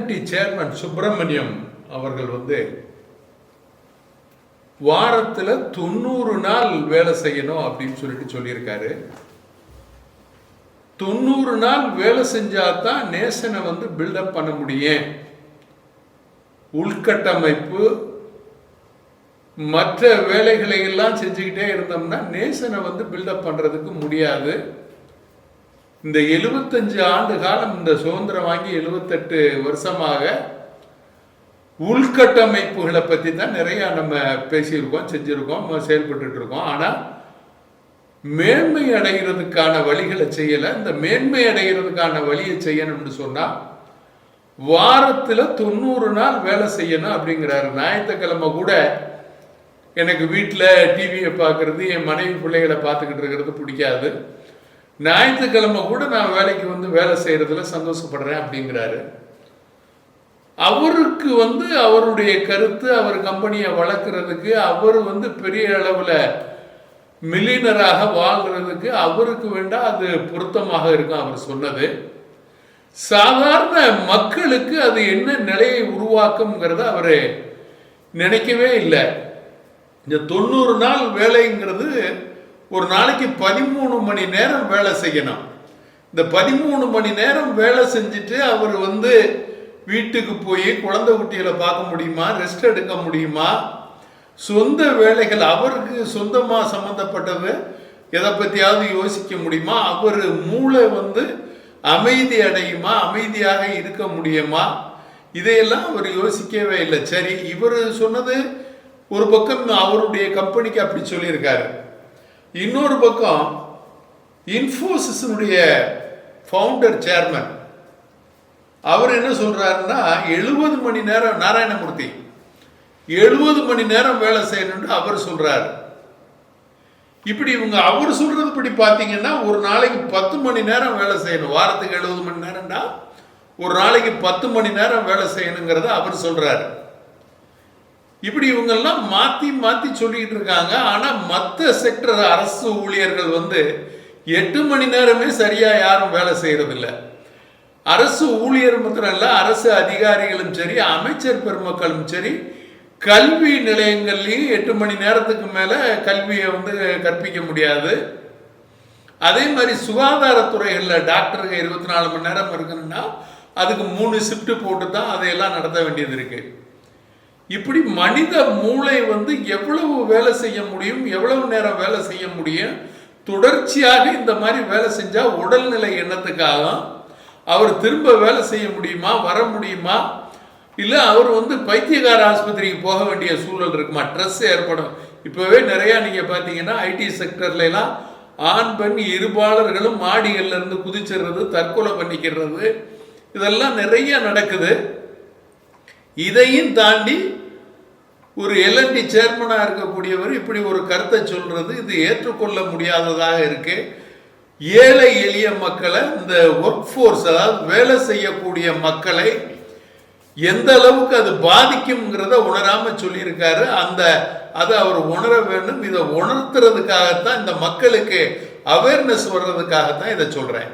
L&T chairman Subramaniam அவர்கள் வந்து வாரத்தில் தொண்ணூறு நாள் வேலை செய்யணும் அப்படின்னு சொல்லிட்டு சொல்லியிருக்காரு. தொண்ணூறு நாள் வேலை செஞ்சாதான் நேசனை வந்து பில்டப் பண்ண முடியும். உள்கட்டமைப்பு மற்ற வேலைகளை எல்லாம் செஞ்சுக்கிட்டே இருந்தோம்னா நேசனை வந்து பில்டப் பண்ணுறதுக்கு முடியாது. இந்த எழுபத்தஞ்சு ஆண்டு காலம் இந்த சுதந்திரம் வாங்கி எழுபத்தெட்டு வருஷமாக உள்கட்டமைப்புகளை பற்றி தான் நிறையா நம்ம பேசியிருக்கோம் செஞ்சுருக்கோம் செயல்பட்டு இருக்கோம் ஆனால் மேன்மை அடைகிறதுக்கான வழிகளை செய்யலை. இந்த மேன்மை அடைகிறதுக்கான வழியை செய்யணும்னு சொன்னால் வாரத்தில் தொண்ணூறு நாள் வேலை செய்யணும் அப்படிங்கிறாரு. ஞாயிற்றுக்கிழமை கூட எனக்கு வீட்டில் டிவியை பார்க்குறது என் மனைவி பிள்ளைகளை பார்த்துக்கிட்டு இருக்கிறது பிடிக்காது. ஞாயிற்றுக்கிழமை கூட நான் வேலைக்கு வந்து வேலை செய்கிறதுல சந்தோஷப்படுறேன் அப்படிங்கிறாரு. அவருக்கு வந்து அவருடைய கருத்து அவர் கம்பெனியை வளர்க்குறதுக்கு அவர் வந்து பெரிய அளவில் மில்லினராக வாழ்கிறதுக்கு அவருக்கு வேண்டாம் அது பொருத்தமாக இருக்கும் அவர் சொன்னது. சாதாரண மக்களுக்கு அது என்ன நிலையை உருவாக்கும்ங்கிறத அவர் நினைக்கவே இல்லை. இந்த தொண்ணூறு நாள் வேலைங்கிறது ஒரு நாளைக்கு பதிமூணு மணி நேரம் வேலை செய்யணும். இந்த பதிமூணு மணி நேரம் வேலை செஞ்சுட்டு அவர் வந்து வீட்டுக்கு போய் குழந்தை குட்டிகளை பார்க்க முடியுமா? ரெஸ்ட் எடுக்க முடியுமா? சொந்த வேலைகள் அவருக்கு சொந்தமாக சம்மந்தப்பட்டது எதை பற்றியாவது யோசிக்க முடியுமா? அவர் மூளை வந்து அமைதி அடையுமா? அமைதியாக இருக்க முடியுமா? இதையெல்லாம் அவர் யோசிக்கவே இல்லை. சரி இவர் சொன்னது ஒரு பக்கம் அவருடைய கம்பெனிக்கு அப்படி சொல்லியிருக்காரு. இன்னொரு பக்கம் இன்ஃபோசிஸினுடைய ஃபவுண்டர் சேர்மன் அவர் என்ன சொல்கிறாருன்னா எழுபது மணி நேரம் நாராயணமூர்த்தி எழுபது மணி நேரம் வேலை செய்யணும்னு அவர் சொல்கிறார் இப்படி இவங்க அவர் சொல்றது இப்படி பார்த்தீங்கன்னா ஒரு நாளைக்கு பத்து மணி நேரம் வேலை செய்யணும். வாரத்துக்கு எழுபது மணி நேரம்னா ஒரு நாளைக்கு பத்து மணி நேரம் வேலை செய்யணுங்கிறத அவர் சொல்கிறாரு இப்படி இவங்கெல்லாம் மாற்றி மாற்றி சொல்லிக்கிட்டு இருக்காங்க. ஆனால் மற்ற செக்டர் அரசு ஊழியர்கள் வந்து எட்டு மணி நேரமே சரியாக யாரும் வேலை செய்கிறதில்ல அரசு ஊழியர் மாத்திரம் இல்லை அரசு அதிகாரிகளும் சரி அமைச்சர் பெருமக்களும் சரி கல்வி நிலையங்கள்லையும் எட்டு மணி நேரத்துக்கு மேலே கல்வியை வந்து கற்பிக்க முடியாது. அதே மாதிரி சுகாதாரத்துறைகளில் டாக்டருங்க இருபத்தி நாலு மணி நேரம் இருக்கணும்னா அதுக்கு மூணு ஷிஃப்ட் போட்டு தான் அதையெல்லாம் நடத்த வேண்டியது இருக்குது இப்படி மனித மூளை வந்து எவ்வளவு வேலை செய்ய முடியும் எவ்வளவு நேரம் வேலை செய்ய முடியும்? தொடர்ச்சியாக இந்த மாதிரி வேலை செஞ்சால் உடல்நிலை எண்ணத்துக்காக அவர் திரும்ப வேலை செய்ய முடியுமா வர முடியுமா? இல்லை அவர் வந்து பைத்தியகார ஆஸ்பத்திரிக்கு போக வேண்டிய சூழல் இருக்குமா? ஸ்ட்ரெஸ் ஏற்படும். இப்போவே நிறையா நீங்கள் பார்த்தீங்கன்னா ஐடி செக்டர்லாம் ஆண் பெண் இருபாளர்களும் மாடிகள்ல இருந்து குதிச்சிடுறது தற்கொலை பண்ணிக்கிறது. இதெல்லாம் நிறைய நடக்குது. இதையும் தாண்டி ஒரு எல்என்டி சேர்மனாக இருக்கக்கூடியவர் இப்படி ஒரு கருத்தை சொல்றது இது ஏற்றுக்கொள்ள முடியாததாக இருக்கு. ஏழை எளிய மக்களை இந்த ஒர்க் ஃபோர்ஸ் அதாவது வேலை செய்யக்கூடிய மக்களை எந்த அளவுக்கு அது பாதிக்கும்ங்கிறத உணராம சொல்லியிருக்காரு. அந்த அதை அவர் உணர வேண்டும். இதை உணர்த்துறதுக்காகத்தான் இந்த மக்களுக்கு அவேர்னஸ் வர்றதுக்காகத்தான் இதை சொல்றேன்.